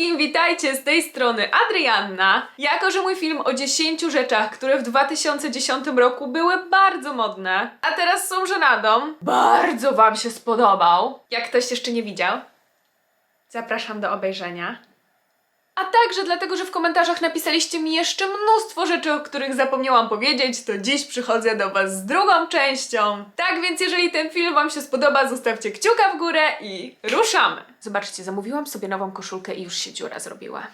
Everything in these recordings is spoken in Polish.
wszystkim, witajcie z tej strony Adrianna. Jako, że mój film o 10 rzeczach, które w 2010 roku były bardzo modne, a teraz są żenadą, bardzo Wam się spodobał. Jak ktoś jeszcze nie widział, zapraszam do obejrzenia. A także dlatego, że w komentarzach napisaliście mi jeszcze mnóstwo rzeczy, o których zapomniałam powiedzieć, to dziś przychodzę do Was z drugą częścią. Tak więc, jeżeli ten film Wam się spodoba, zostawcie kciuka w górę i ruszamy! Zobaczcie, zamówiłam sobie nową koszulkę i już się dziura zrobiła.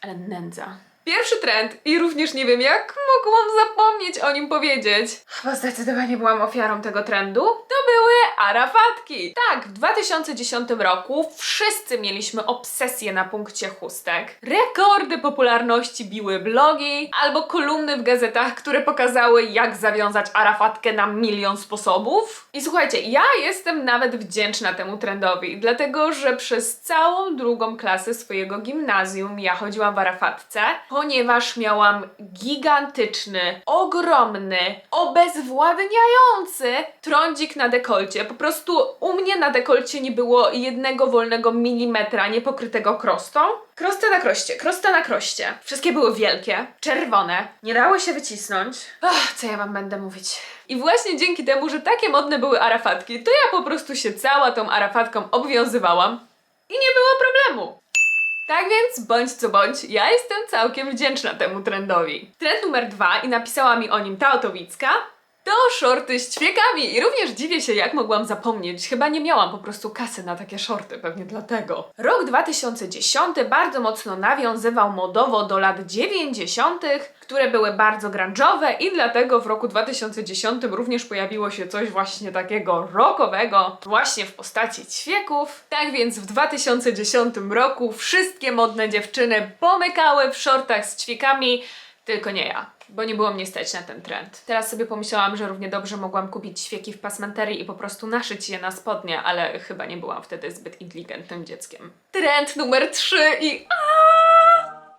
Ale nędza. Pierwszy trend i również nie wiem, jak mogłam zapomnieć o nim powiedzieć. Chyba zdecydowanie byłam ofiarą tego trendu. To były arafatki. Tak, w 2010 roku wszyscy mieliśmy obsesję na punkcie chustek. Rekordy popularności biły blogi albo kolumny w gazetach, które pokazały, jak zawiązać arafatkę na milion sposobów. I słuchajcie, ja jestem nawet wdzięczna temu trendowi, dlatego że przez całą drugą klasę swojego gimnazjum ja chodziłam w arafatce, ponieważ miałam gigantyczny, ogromny, obezwładniający trądzik na dekolcie. Po prostu u mnie na dekolcie nie było jednego wolnego milimetra niepokrytego krostą. Krostę na kroście, krosta na kroście. Wszystkie były wielkie, czerwone, nie dały się wycisnąć. Ach, co ja wam będę mówić. I właśnie dzięki temu, że takie modne były arafatki, to ja po prostu się cała tą arafatką obwiązywałam i nie było problemu. Tak więc, bądź co bądź, ja jestem całkiem wdzięczna temu trendowi. Trend numer dwa, i napisała mi o nim ta Otowicka, to shorty z ćwiekami. I również dziwię się, jak mogłam zapomnieć. Chyba nie miałam po prostu kasy na takie shorty, pewnie dlatego. Rok 2010 bardzo mocno nawiązywał modowo do lat 90., które były bardzo grunge'owe i dlatego w roku 2010 również pojawiło się coś właśnie takiego rockowego, właśnie w postaci ćwieków. Tak więc w 2010 roku wszystkie modne dziewczyny pomykały w shortach z ćwiekami, tylko nie ja, bo nie było mnie stać na ten trend. Teraz sobie pomyślałam, że równie dobrze mogłam kupić świeki w pasmanterii i po prostu naszyć je na spodnie, ale chyba nie byłam wtedy zbyt inteligentnym dzieckiem. Trend numer 3 i...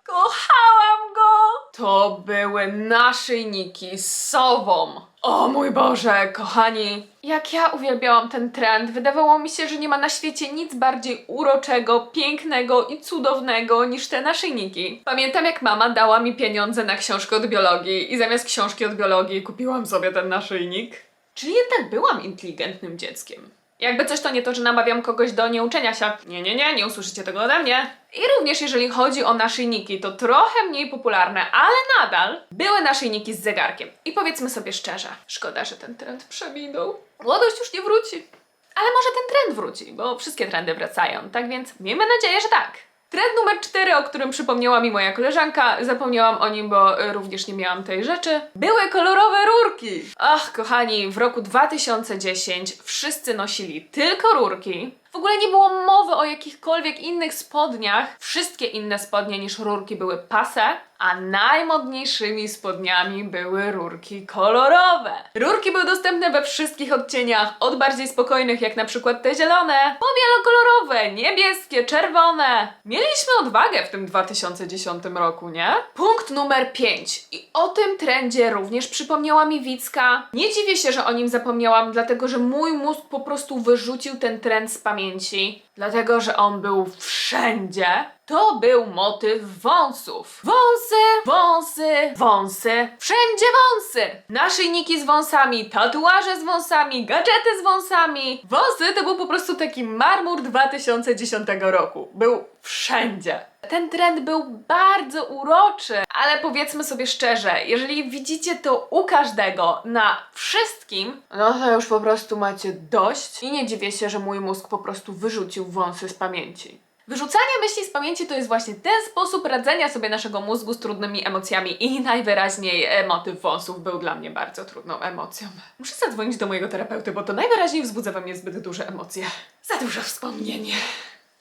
Kochałam go! To były naszyjniki z sową. O mój Boże, kochani. Jak ja uwielbiałam ten trend, wydawało mi się, że nie ma na świecie nic bardziej uroczego, pięknego i cudownego niż te naszyjniki. Pamiętam jak mama dała mi pieniądze na książkę od biologii i zamiast książki od biologii kupiłam sobie ten naszyjnik. Czyli jednak byłam inteligentnym dzieckiem. Jakby coś to nie to, że namawiam kogoś do nieuczenia się. Nie, nie, nie, nie usłyszycie tego ode mnie. I również jeżeli chodzi o naszyjniki, to trochę mniej popularne, ale nadal były naszyjniki z zegarkiem. I powiedzmy sobie szczerze, szkoda, że ten trend przeminął. Młodość już nie wróci. Ale może ten trend wróci, bo wszystkie trendy wracają, tak więc miejmy nadzieję, że tak. Trend numer 4, o którym przypomniała mi moja koleżanka, zapomniałam o nim, bo y, również nie miałam tej rzeczy, były kolorowe rurki. Ach, kochani, w roku 2010 wszyscy nosili tylko rurki. W ogóle nie było mowy o jakichkolwiek innych spodniach. Wszystkie inne spodnie niż rurki były pase, a najmodniejszymi spodniami były rurki kolorowe. Rurki były dostępne we wszystkich odcieniach, od bardziej spokojnych, jak na przykład te zielone, po wielokolorowe, niebieskie, czerwone. Mieliśmy odwagę w tym 2010 roku, nie? Punkt numer 5. I o tym trendzie również przypomniała mi Wicka. Nie dziwię się, że o nim zapomniałam, dlatego że mój mózg po prostu wyrzucił ten trend z pamięci, pamięci. Dlatego że on był wszędzie. To był motyw wąsów. Wąsy, wąsy, wąsy, wszędzie wąsy. Naszyjniki z wąsami, tatuaże z wąsami, gadżety z wąsami. Wąsy to był po prostu taki marmur 2010 roku. Był wszędzie. Ten trend był bardzo uroczy, ale powiedzmy sobie szczerze, jeżeli widzicie to u każdego na wszystkim, no to już po prostu macie dość i nie dziwię się, że mój mózg po prostu wyrzucił wąsy z pamięci. Wyrzucanie myśli z pamięci to jest właśnie ten sposób radzenia sobie naszego mózgu z trudnymi emocjami i najwyraźniej motyw wąsów był dla mnie bardzo trudną emocją. Muszę zadzwonić do mojego terapeuty, bo to najwyraźniej wzbudza we mnie zbyt duże emocje. Za dużo wspomnienie.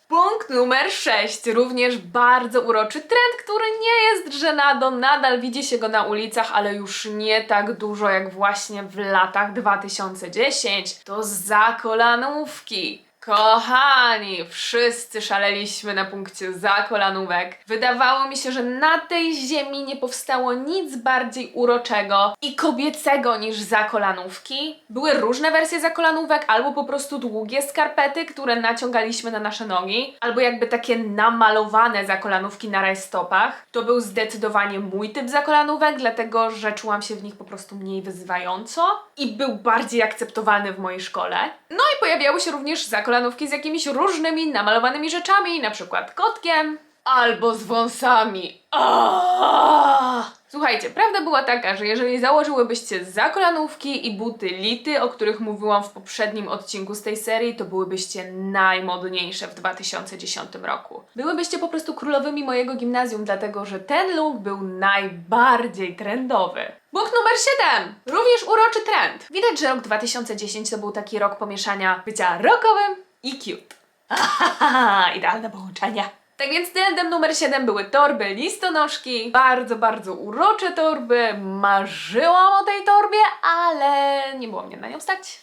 Punkt numer 6, również bardzo uroczy trend, który nie jest żenadą, nadal widzi się go na ulicach, ale już nie tak dużo jak właśnie w latach 2010. To zakolanówki. Kochani, wszyscy szaleliśmy na punkcie zakolanówek. Wydawało mi się, że na tej ziemi nie powstało nic bardziej uroczego i kobiecego niż zakolanówki. Były różne wersje zakolanówek, albo po prostu długie skarpety, które naciągaliśmy na nasze nogi, albo jakby takie namalowane zakolanówki na rajstopach. To był zdecydowanie mój typ zakolanówek, dlatego że czułam się w nich po prostu mniej wyzywająco i był bardziej akceptowany w mojej szkole. No i pojawiały się również zakolanówki z jakimiś różnymi namalowanymi rzeczami, na przykład kotkiem albo z wąsami. Aaaa! Słuchajcie, prawda była taka, że jeżeli założyłybyście zakolanówki i buty lity, o których mówiłam w poprzednim odcinku z tej serii, to byłybyście najmodniejsze w 2010 roku. Byłybyście po prostu królowymi mojego gimnazjum, dlatego że ten look był najbardziej trendowy. Punkt numer 7. Również uroczy trend. Widać, że rok 2010 to był taki rok pomieszania bycia rockowym i cute. Idealne połączenie. Tak więc trendem numer 7 były torby listonoszki. Bardzo, bardzo urocze torby. Marzyłam o tej torbie, ale nie było mnie na nią stać.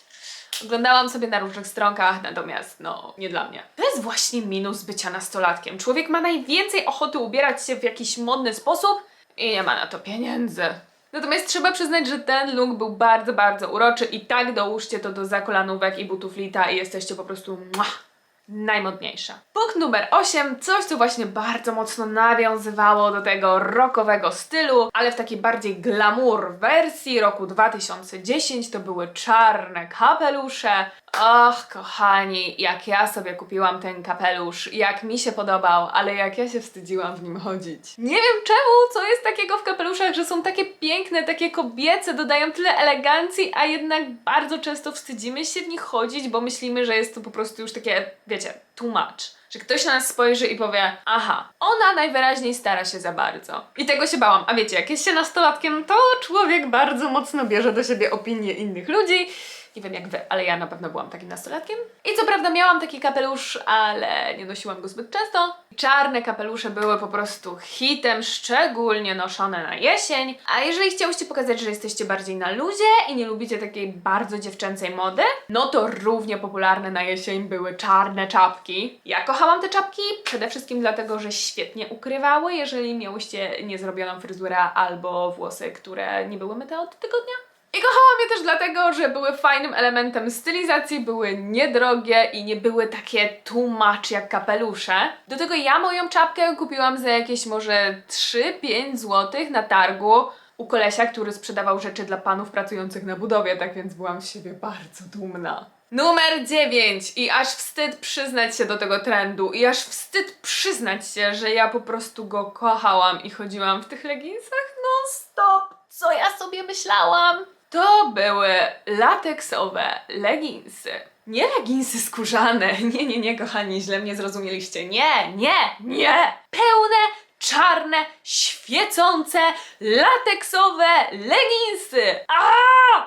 Oglądałam sobie na różnych stronkach, natomiast no, nie dla mnie. To jest właśnie minus bycia nastolatkiem. Człowiek ma najwięcej ochoty ubierać się w jakiś modny sposób i nie ma na to pieniędzy. Natomiast trzeba przyznać, że ten look był bardzo, bardzo uroczy i tak dołóżcie to do zakolanówek i butów lita i jesteście po prostu muah, najmodniejsza. Punkt numer 8, coś co właśnie bardzo mocno nawiązywało do tego rockowego stylu, ale w takiej bardziej glamour wersji roku 2010 to były czarne kapelusze. Och, kochani, jak ja sobie kupiłam ten kapelusz, jak mi się podobał, ale jak ja się wstydziłam w nim chodzić. Nie wiem czemu, co jest takiego w kapeluszach, że są takie piękne, takie kobiece, dodają tyle elegancji, a jednak bardzo często wstydzimy się w nich chodzić, bo myślimy, że jest to po prostu już takie, wiecie, too much. Że ktoś na nas spojrzy i powie, aha, ona najwyraźniej stara się za bardzo. I tego się bałam. A wiecie, jak jest się nastolatkiem, to człowiek bardzo mocno bierze do siebie opinie innych ludzi. Nie wiem jak wy, ale ja na pewno byłam takim nastolatkiem. I co prawda miałam taki kapelusz, ale nie nosiłam go zbyt często. Czarne kapelusze były po prostu hitem, szczególnie noszone na jesień. A jeżeli chciałyście pokazać, że jesteście bardziej na luzie i nie lubicie takiej bardzo dziewczęcej mody, no to równie popularne na jesień były czarne czapki. Ja kochałam te czapki przede wszystkim dlatego, że świetnie ukrywały, jeżeli miałyście niezrobioną fryzurę albo włosy, które nie były myte od tygodnia. I kochałam je też dlatego, że były fajnym elementem stylizacji, były niedrogie i nie były takie much jak kapelusze. Do tego ja moją czapkę kupiłam za jakieś może 3-5 zł na targu u kolesia, który sprzedawał rzeczy dla panów pracujących na budowie, tak więc byłam z siebie bardzo dumna. Numer 9 i aż wstyd przyznać się do tego trendu i aż wstyd przyznać się, że ja po prostu go kochałam i chodziłam w tych leginsach non stop. Co ja sobie myślałam? To były lateksowe leginsy. Nie leginsy skórzane. Nie, nie, nie, kochani, źle mnie zrozumieliście. Nie, nie, nie. Pełne, czarne, świecące, lateksowe leginsy. A!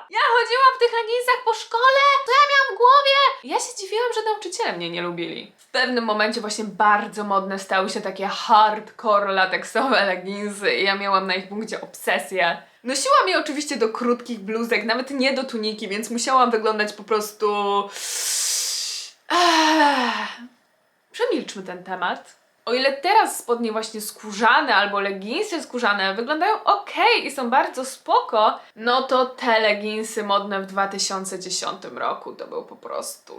Ja chodziłam w tych leginsach po szkole? Co ja miałam w głowie? Ja się dziwiłam, że nauczyciele mnie nie lubili. W pewnym momencie właśnie bardzo modne stały się takie hardcore lateksowe leginsy i ja miałam na ich punkcie obsesję. Nosiłam je oczywiście do krótkich bluzek, nawet nie do tuniki, więc musiałam wyglądać po prostu... Ech. Przemilczmy ten temat. O ile teraz spodnie właśnie skórzane albo leginsy skórzane wyglądają ok i są bardzo spoko, no to te leginsy modne w 2010 roku to był po prostu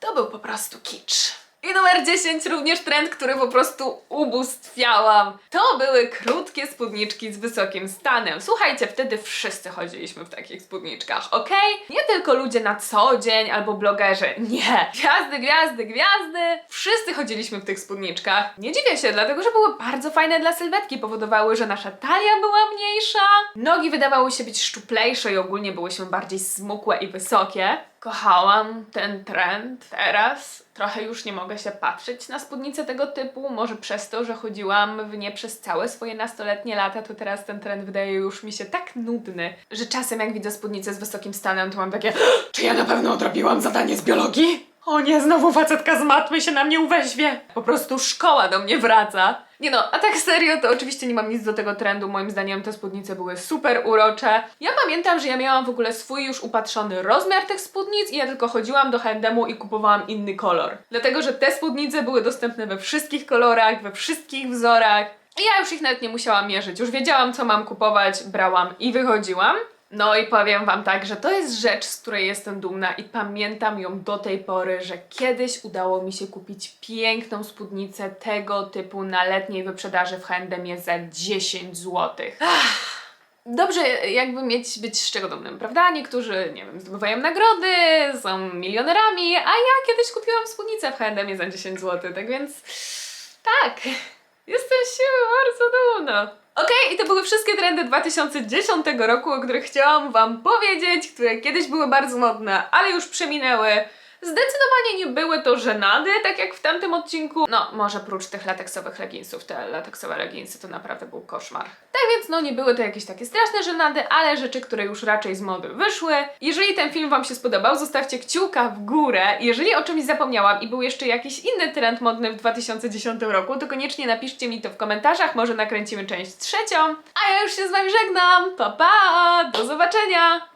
To był po prostu kicz. I numer 10, również trend, który po prostu ubóstwiałam. To były krótkie spódniczki z wysokim stanem. Słuchajcie, wtedy wszyscy chodziliśmy w takich spódniczkach, ok? Nie tylko ludzie na co dzień albo blogerzy. Nie. Gwiazdy, gwiazdy, gwiazdy. Wszyscy chodziliśmy w tych spódniczkach. Nie dziwię się, dlatego że były bardzo fajne dla sylwetki. Powodowały, że nasza talia była mniejsza. Nogi wydawały się być szczuplejsze i ogólnie byłyśmy bardziej smukłe i wysokie. Kochałam ten trend. Teraz trochę już nie mogę się patrzeć na spódnice tego typu. Może przez to, że chodziłam w nie przez całe swoje nastoletnie lata, to teraz ten trend wydaje już mi się tak nudny, że czasem jak widzę spódnicę z wysokim stanem, to mam takie Czy ja na pewno odrobiłam zadanie z biologii? O nie, znowu facetka z matmy się na mnie uweźmie. Po prostu szkoła do mnie wraca. Nie no, a tak serio, to oczywiście nie mam nic do tego trendu. Moim zdaniem te spódnice były super urocze. Ja pamiętam, że ja miałam w ogóle swój już upatrzony rozmiar tych spódnic i ja tylko chodziłam do H&M-u i kupowałam inny kolor. Dlatego, że te spódnice były dostępne we wszystkich kolorach, we wszystkich wzorach. I ja już ich nawet nie musiałam mierzyć. Już wiedziałam, co mam kupować, brałam i wychodziłam. No i powiem Wam tak, że to jest rzecz, z której jestem dumna i pamiętam ją do tej pory, że kiedyś udało mi się kupić piękną spódnicę tego typu na letniej wyprzedaży w H&M za 10 zł. Dobrze jakby mieć, być z czego dumnym, prawda? Niektórzy, nie wiem, zdobywają nagrody, są milionerami, a ja kiedyś kupiłam spódnicę w H&M za 10 zł, tak więc tak, jestem siebie bardzo dumna. Okej, i to były wszystkie trendy 2010 roku, o których chciałam Wam powiedzieć, które kiedyś były bardzo modne, ale już przeminęły. Zdecydowanie nie były to żenady, tak jak w tamtym odcinku. No, może prócz tych lateksowych leginsów. Te lateksowe leginsy to naprawdę był koszmar. Tak więc, no, nie były to jakieś takie straszne żenady, ale rzeczy, które już raczej z mody wyszły. Jeżeli ten film Wam się spodobał, zostawcie kciuka w górę. Jeżeli o czymś zapomniałam i był jeszcze jakiś inny trend modny w 2010 roku, to koniecznie napiszcie mi to w komentarzach, może nakręcimy część trzecią. A ja już się z Wami żegnam. Pa, pa! Do zobaczenia!